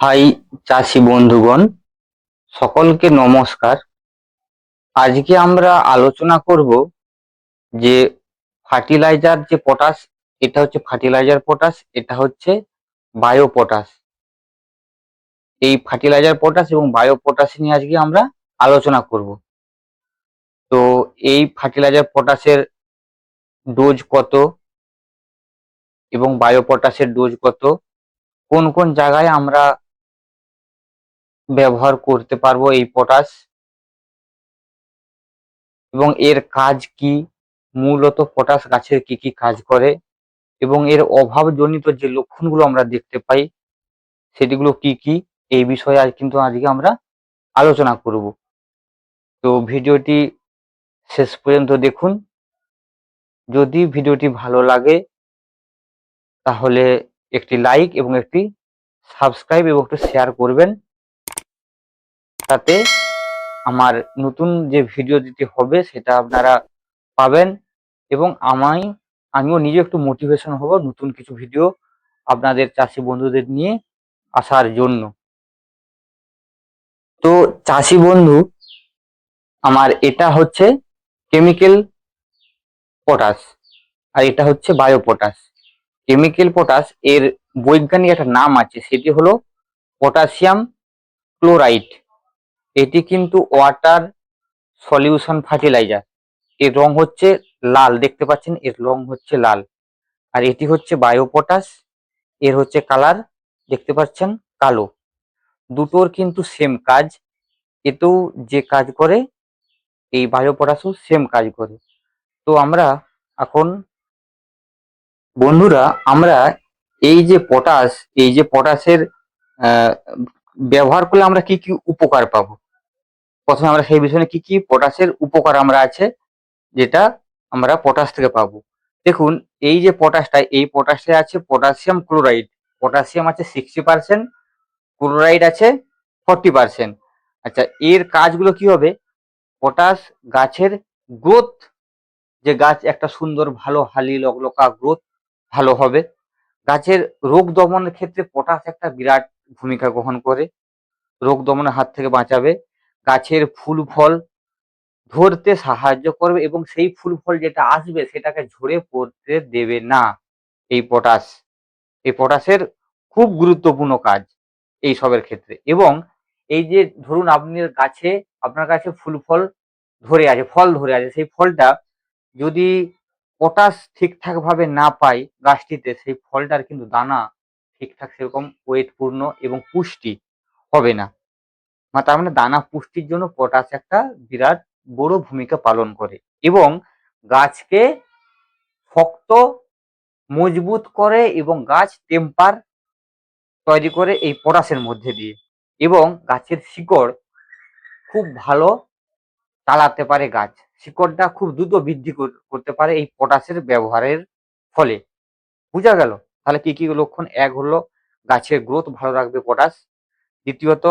High চাষি বন্ধুগণ, সকলকে নমস্কার। আজকে আমরা আলোচনা করব যে ফার্টিলাইজার যে পটাশ, এটা হচ্ছে ফার্টিলাইজার পটাশ, এটা হচ্ছে বায়ো পটাশ এই ফার্টিলাইজার পটাশ এবং বায়ো পটাশ নিয়ে আজকে আমরা আলোচনা করব। তো এই ফার্টিলাইজার পটাশের ডোজ কত এবং বায়ো পটাশের ডোজ কত, কোন কোন জায়গায় আমরা ব্যবহার করতে পারব এই পটাশ এবং এর কাজ কি? মূলত পটাশ গাছের কি কি কাজ করে? এবং এর অভাবজনিত যে লক্ষণগুলো আমরা দেখতে পাই সেটিগুলো কি কি? এই বিষয়ে আজ কিন্তু আজকে আমরা আলোচনা করব। তো ভিডিওটি শেষ পর্যন্ত দেখুন। যদি ভিডিওটি ভালো লাগে, তাহলে একটি লাইক এবং একটি সাবস্ক্রাইব এবং একটু শেয়ার করবেন। তাতে আমার নতুন যে ভিডিও দিতে হবে সেটা আপনারা পাবেন এবং আমায়, আমিও নিজে একটু মোটিভেশন হব নতুন কিছু ভিডিও আপনাদের চাষি বন্ধুদের নিয়ে আসার জন্য। তো চাষি বন্ধু, আমার এটা হচ্ছে কেমিক্যাল পটাশ আর এটা হচ্ছে বায়ো পটাশ কেমিক্যাল পটাশ এর বৈজ্ঞানিক একটা নাম আছে, সেটি হলো পটাশিয়াম ক্লোরাইড এটি কিন্তু ওয়াটার সলিউশন ফার্টিলাইজার এর রং হচ্ছে লাল, দেখতে পাচ্ছেন? এর রং হচ্ছে লাল। আর এটি হচ্ছে বায়ো পটাশ এর হচ্ছে কালার দেখতে পাচ্ছেন? কালো। দুটোর কিন্তু সেম কাজ। এতেও যে কাজ করে, এই বায়ো পটাশও সেম কাজ করে। তো আমরা এখন, বন্ধুরা, আমরা এই যে পটাশ এই যে পটাশের ব্যবহার করলে আমরা কি কি উপকার পাবো? প্রথমে আমরা সেই বিষয়ে কি কি পটাশের উপকার আমরা আছে, যেটা আমরা পটাশ থেকে পাবো। দেখুন, এই যে পটাশটা এই পটাশে আছে পটাশিয়াম ক্লোরাইড পটাশিয়াম আছে সিক্সটি পার্সেন্ট ক্লোরাইড আছে ফর্টি পার্সেন্ট আচ্ছা এর কাজগুলো কি হবে? পটাশ গাছের গ্রোথ যে গাছ একটা সুন্দর, ভালো, হালি লগলকা গ্রোথ ভালো হবে। গাছের রোগ দমনের ক্ষেত্রে পটাশ একটা বিরাট ভূমিকা গ্রহণ করে। রোগ দমনের হাত থেকে বাঁচাবে। গাছের ফুল ফল ধরতে সাহায্য করবে এবং সেই ফুল ফল যেটা আসবে সেটাকে ঝরে পড়তে দেবে না। এই পটাশ, এই পটাশের খুব গুরুত্বপূর্ণ কাজ এই সবের ক্ষেত্রে এবং এই যে ধরুন আপনি গাছে, আপনার কাছে ফুল ফল ধরে আছে, ফল ধরে আছে, সেই ফলটা যদি পটাশ ঠিকঠাক ভাবে না পাই গাছটিতে, সেই ফলটার কিন্তু দানা ঠিকঠাক সেরকম ওয়েটপূর্ণ এবং পুষ্টি হবে না। তার মানে দানা পুষ্টির জন্য পটাশ একটা বিরাট বড় ভূমিকা পালন করে এবং গাছকে শক্ত, মজবুত করে এবং গাছ টেম্পার তৈরি করে এই পটাশের মধ্যে দিয়ে এবং গাছের শিকড় খুব ভালো চালাতে পারে গাছ। শিকড়টা খুব দ্রুত বৃদ্ধি করতে পারে এই পটাশের ব্যবহারের ফলে। বোঝা গেল? তাহলে কি কি লক্ষণ? এক হলো গাছের গ্রোথ ভালো রাখবে পটাশ দ্বিতীয়ত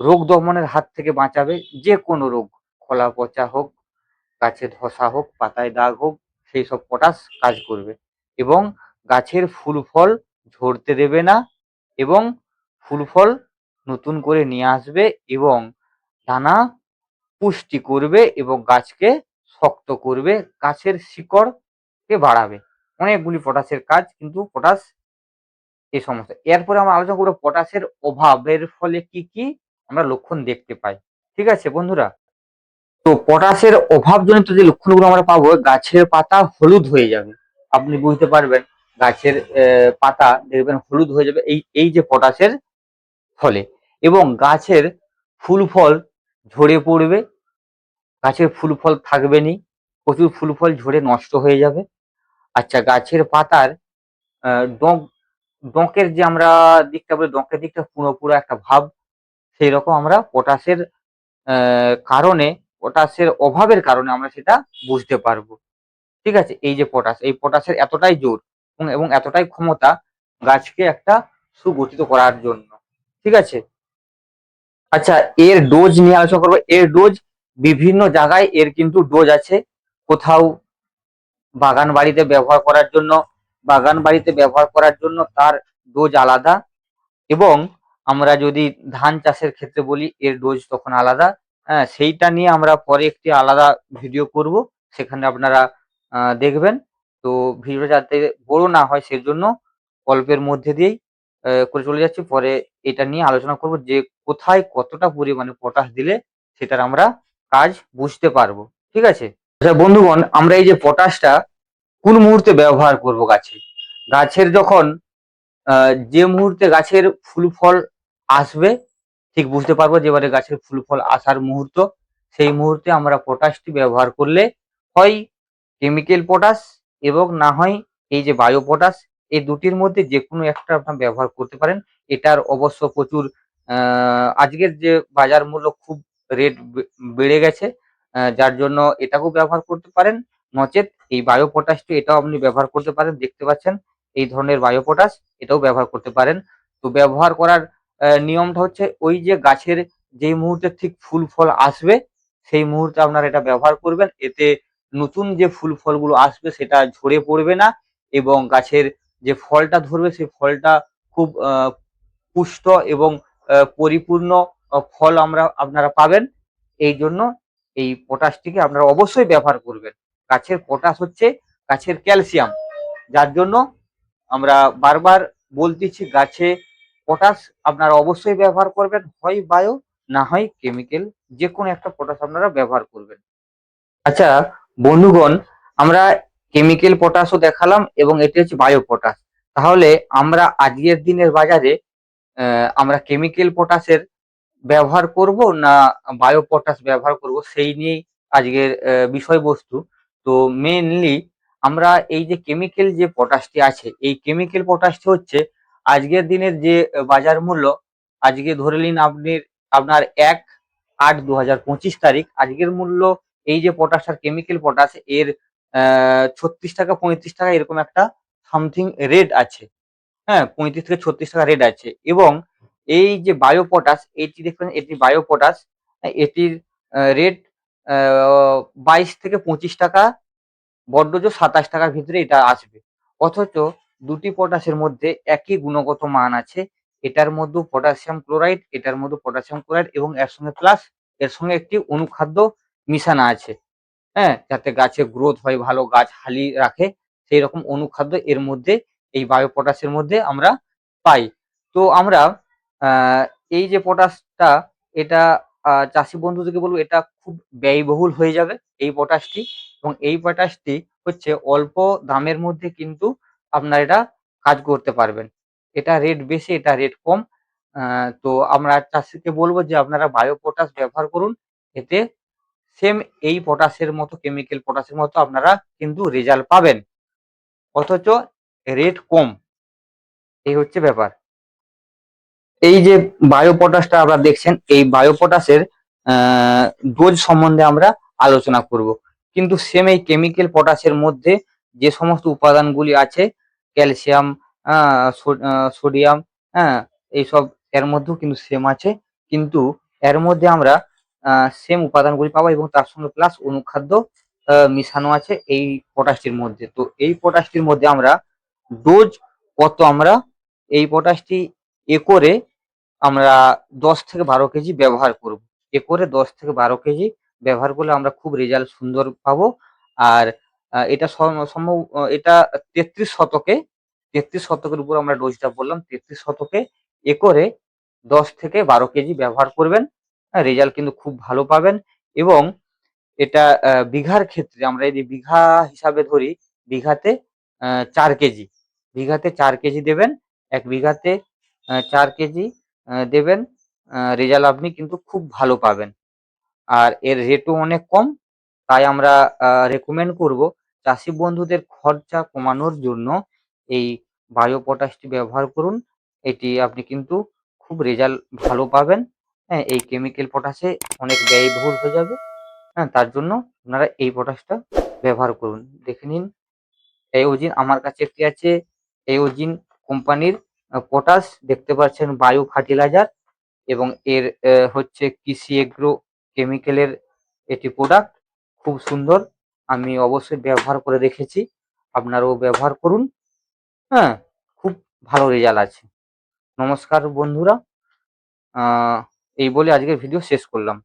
রোগ দমনের হাত থেকে বাঁচাবে। যে কোনো রোগ, খোলা পচা হোক গাছে ধসা হোক, পাতায় দাগ হোক, সেই সব পটাশ কাজ করবে। এবং গাছের ফুল ফল ঝরতে দেবে না এবং ফুল ফল নতুন করে নিয়ে আসবে এবং দানা পুষ্টি করবে এবং গাছকে শক্ত করবে, গাছের শিকড়কে বাড়াবে। অনেকগুলি পটাশের কাজ কিন্তু পটাশ এই সমস্যা এরপরে আমরা আলোচনা করব পটাশের অভাবের ফলে কি কি আমরা লক্ষণ দেখতে পাই। ঠিক আছে, বন্ধুরা? তো পটাশের অভাবজনিত যে লক্ষণগুলো আমরা পাবো গাছের পাতা হলুদ হয়ে যাবে। আপনি বুঝতে পারবেন, গাছের পাতা দেখবেন হলুদ হয়ে যাবে, এই এই যে পটাশের ফলে। এবং গাছের ফুল ফল ঝরে পড়বে, গাছের ফুল ফল থাকবে নি প্রচুর ফুল ফল ঝরে নষ্ট হয়ে যাবে। আচ্ছা গাছের পাতার ডোক, ডোকের যে আমরা দিকটা বলি, ডোকের দিকটা পুরো পুরো একটা ভাব সেই রকম আমরা পটাশের কারণে পটাশের অভাবের কারণে আমরা সেটা বুঝতে পারব। ঠিক আছে? এই যে পটাশ এই পটাশের এতটাই জোর এবং- এতটাই ক্ষমতা গাছকে একটা সুগঠিত করার জন্য। ঠিক আছে? আচ্ছা এর ডোজ নিয়ে আলোচনা করব। এর ডোজ বিভিন্ন জায়গায় এর কিন্তু ডোজ আছে। কোথাও বাগান বাড়িতে ব্যবহার করার জন্য, বাগান বাড়িতে ব্যবহার করার জন্য তার ডোজ আলাদা এবং আমরা যদি ধান চাষের ক্ষেত্রে বলি, এর ডোজ তখন আলাদা। হ্যাঁ সেইটা নিয়ে আমরা পরে একটি আলাদা ভিডিও করব, সেখানে আপনারা দেখবেন। তো ভিডিও যাতে বড় না হয় সেজন্য অল্পের মধ্যে দিয়েই করে চলে যাচ্ছি। পরে এটা নিয়ে আলোচনা করব যে কোথায় কতটা পরিমাণে পটাশ দিলে সেটার আমরা কাজ বুঝতে পারব। ঠিক আছে? আচ্ছা বন্ধুগণ, আমরা এই যে পটাশটা কোন মুহূর্তে ব্যবহার করব গাছে? গাছের যখন যে মুহূর্তে গাছের ফুল ফল আসবে, ঠিক বুঝতে পারব যে এবারে গাছের ফুল ফল আসার মুহূর্ত। সেই মুহূর্তে আমরা পটাশটি ব্যবহার করলে হয় কেমিক্যাল পটাশ এবং না হয় এই যে বায়ো পটাশ এই দুটির মধ্যে যে কোনো একটা আপনার ব্যবহার করতে পারেন। এটার অবশ্য প্রচুর আজকের যে বাজার মূল্য খুব রেট বেড়ে গেছে যার জন্য এটাকেও ব্যবহার করতে পারেন। নচেত এই বায়ো পটাশটি এটাও আপনি ব্যবহার করতে পারেন, দেখতে পাচ্ছেন। এই ধরনের বায়ো পটাশ এটাও ব্যবহার করতে পারেন। তো ব্যবহার করার নিয়মটা হচ্ছে ওই যে গাছের যেই মুহূর্তে ঠিক ফুল ফল আসবে, সেই মুহূর্তে আপনারা এটা ব্যবহার করবেন। এতে নতুন যে ফুল ফলগুলো আসবে সেটা ঝরে পড়বে না এবং গাছের যে ফলটা ধরবে সেই ফলটা খুব পুষ্ট এবং পরিপূর্ণ ফল আমরা, আপনারা পাবেন। এই জন্য এই পটাশটিকে আপনারা অবশ্যই ব্যবহার করবেন। গাছের পটাশ হচ্ছে গাছের ক্যালসিয়াম। যার জন্য আমরা বারবার বলতেছি, গাছে পটাশ আপনারা অবশ্যই ব্যবহার করবেন, হয় বায়ো না হয় কেমিক্যাল যে কোনো একটা পটাশ আপনারা ব্যবহার করবেন। আচ্ছা বন্ধুগণ, আমরা কেমিক্যাল পটাশও দেখালাম এবং এটি হচ্ছে বায়ো পটাশ তাহলে আমরা আজকের দিনের বাজারে আমরা কেমিক্যাল পটাশের ব্যবহার করব না বায়ো পটাশ ব্যবহার করব, সেই নিয়েই আজকের বিষয়বস্তু। তো মেনলি আমরা এই যে কেমিক্যাল যে পটাশটি আছে, এই কেমিক্যাল পটাশটি হচ্ছে আজকের দিনের যে বাজার মূল্য, আজকে ধরে নিন আপনি, আপনার এক আট দু তারিখ, আজকের মূল্য এই যে পটাশ আর কেমিক্যাল পটাশ এর ছত্রিশ টাকা পঁয়ত্রিশ টাকা এরকম একটা সামথিং রেট আছে। হ্যাঁ পঁয়ত্রিশ থেকে ছত্রিশ টাকা রেট আছে। এবং এই যে বায়ো পটাশ এটি দেখবেন এটি বায়ো পটাশ এটির রেট বাইশ থেকে পঁচিশ টাকা বড্ডজ সাতাশ টাকার ভিতরে এটা আসবে। অথচ দুটি পটাশের মধ্যে একই গুণগত মান আছে। এটার মধ্যে পটাশিয়াম ক্লোরাইড, এটার মধ্যে পটাশিয়াম ক্লোরাইড এবং এর সঙ্গে প্লাস এর সঙ্গে একটি অনুখাদ্য মিশানো আছে। হ্যাঁ যাতে গাছের গ্রোথ হয়, ভালো গাছ হালি রাখে সেই রকম অনুখাদ্য এর মধ্যে, এই বায়ো পটাশের মধ্যে আমরা পাই। তো আমরা এই যে পটাশটা, এটা চাষি বন্ধুদেরকে বলব, এটা খুব ব্যয়বহুল হয়ে যাবে এই পটাশটি। এবং এই পটাশটি হচ্ছে অল্প দামের মধ্যে কিন্তু আপনার এটা কাজ করতে পারবেন। এটা রেট বেশি, এটা রেট কম। তো আমরা চাষিকে বলব যে আপনারা বায়ো পটাশ ব্যবহার করুন। এতে সেম এই পটাশের মতো কেমিক্যাল পটাশের মতো আপনারা কিন্তু রেজাল্ট পাবেন। অথচ রেট কম। এই হচ্ছে ব্যাপার। এই যে বায়ো পটাশটা আপনারা দেখছেন, এই বায়ো পটাশের ডোজ সম্বন্ধে আমরা আলোচনা করব। কিন্তু সেম এই কেমিক্যাল পটাশের মধ্যে যে সমস্ত উপাদানগুলি আছে, ক্যালসিয়াম সোডিয়াম হ্যাঁ এইসব এর মধ্যেও কিন্তু সেম আছে। কিন্তু এর মধ্যে আমরা সেম উপাদানগুলি পাবো এবং তার সঙ্গে প্লাস অনুখাদ্য মিশানো আছে এই পটাশটির মধ্যে। তো এই পটাশটির মধ্যে আমরা ডোজ কত আমরা, এই পটাশটি একরে আমরা দশ থেকে বারো কেজি ব্যবহার করব। একরে দশ থেকে বারো কেজি ব্যবহার করলে আমরা খুব রেজাল্ট সুন্দর পাবো। আর এটা সম্ভব এটা তেত্রিশ শতকে, তেত্রিশ শতকের উপর আমরা ডোজটা বললাম তেত্রিশ শতকে একরে দশ থেকে বারো কেজি ব্যবহার করবেন রেজাল্ট কিন্তু খুব ভালো পাবেন এবং এটা বিঘার ক্ষেত্রে আমরা যদি বিঘা হিসাবে ধরি, বিঘাতে চার কেজি, বিঘাতে চার কেজি দেবেন, এক বিঘাতে চার কেজি দেবেন রেজাল্ট আপনি কিন্তু খুব ভালো পাবেন। আর এর রেটও অনেক কম, তাই আমরা রেকমেন্ড করব চাষি বন্ধুদের খরচা কমানোর জন্য এই বায়ো পটাশটি ব্যবহার করুন। এটি আপনি কিন্তু খুব রেজাল্ট ভালো পাবেন। হ্যাঁ এই কেমিক্যাল পটাশে অনেক ব্যয়বহুল হয়ে যাবে। হ্যাঁ তার জন্য আপনারা এই পটাশটা ব্যবহার করুন। দেখে নিন এওজিন আমার কাছে একটি আছে। এওজিন কোম্পানির পটাশ দেখতে পাচ্ছেন বায়ো ফার্টিলাইজার এবং এর হচ্ছে কৃষি এগ্রো কেমিক্যালের এটি প্রোডাক্ট খুব সুন্দর। আমি অবশ্যই ব্যবহার করে দেখেছি। আপনারাও ব্যবহার করুন। হ্যাঁ খুব ভালো রেজাল্ট আছে। নমস্কার বন্ধুরা। এই বলে আজকের ভিডিও শেষ করলাম।